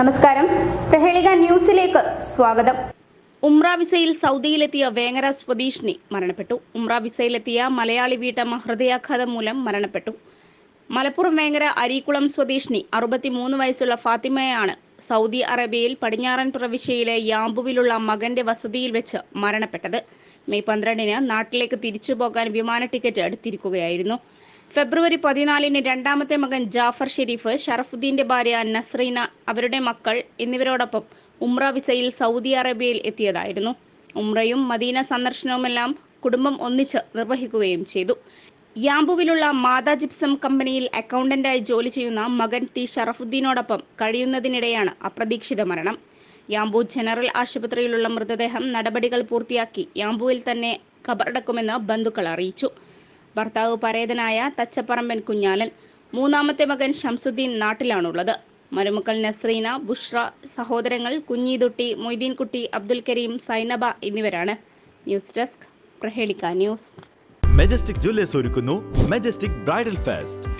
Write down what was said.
നമസ്കാരം. പ്രഹേളിക ന്യൂസിലേക്ക് സ്വാഗതം. ഉംറ വിസയിൽ സൗദിയിലെത്തിയ വേങ്ങര സ്വദേശിനി മരണപ്പെട്ടു. ഉംറ വിസയിലെത്തിയ മലയാളി വീട്ടമ്മ ഹൃദയാഘാതം മൂലം മരണപ്പെട്ടു. മലപ്പുറം വേങ്ങര അരീക്കുളം സ്വദേശിനി അറുപത്തിമൂന്ന് വയസ്സുള്ള ഫാത്തിമയാണ് സൗദി അറേബ്യയിൽ പടിഞ്ഞാറൻ പ്രവിശ്യയിലെ യാമ്പുവിലുള്ള മകന്റെ വസതിയിൽ വെച്ച് മരണപ്പെട്ടത്. മെയ് പന്ത്രണ്ടിന് നാട്ടിലേക്ക് തിരിച്ചു പോകാൻ വിമാന ടിക്കറ്റ് എടുത്തിരിക്കുകയായിരുന്നു. ഫെബ്രുവരി പതിനാലിന് രണ്ടാമത്തെ മകൻ ജാഫർ ഷെരീഫ് ഷറഫുദ്ദീന്റെ ഭാര്യ നസ്രീന അവരുടെ മക്കൾ എന്നിവരോടൊപ്പം ഉംറ വിസയിൽ സൗദി അറേബ്യയിൽ എത്തിയതായിരുന്നു. ഉംറയും മദീന സന്ദർശനവുമെല്ലാം കുടുംബം ഒന്നിച്ച് നിർവഹിക്കുകയും ചെയ്തു. യാമ്പുവിലുള്ള മാതാ ജിപ്സം കമ്പനിയിൽ അക്കൗണ്ടന്റായി ജോലി ചെയ്യുന്ന മകൻ ടി ഷറഫുദ്ദീനോടൊപ്പം കഴിയുന്നതിനിടെയാണ് അപ്രതീക്ഷിത മരണം. യാമ്പു ജനറൽ ആശുപത്രിയിലുള്ള മൃതദേഹം നടപടികൾ പൂർത്തിയാക്കി യാമ്പുവിൽ തന്നെ ഖബറടക്കുമെന്ന് ബന്ധുക്കൾ അറിയിച്ചു. ഭർത്താവ് പരേതനായ തച്ചപ്പറമ്പൻ കുഞ്ഞാലൻ മൂന്നാമത്തെ മകൻ ഷംസുദ്ദീൻ നാട്ടിലാണുള്ളത്. മരുമക്കൾ നസ്രീന ബുഷ്ര സഹോദരങ്ങൾ കുഞ്ഞീതുട്ടി മൊയ്തീൻകുട്ടി അബ്ദുൽ കരീം സൈനബ എന്നിവരാണ്. ന്യൂസ് ഡെസ്ക് പ്രഹേളിക്ക ന്യൂസ്. മെജസ്റ്റിക് ജ്വല്ലേഴ്സ് ഒരുക്കുന്നു. Majestic bridal fest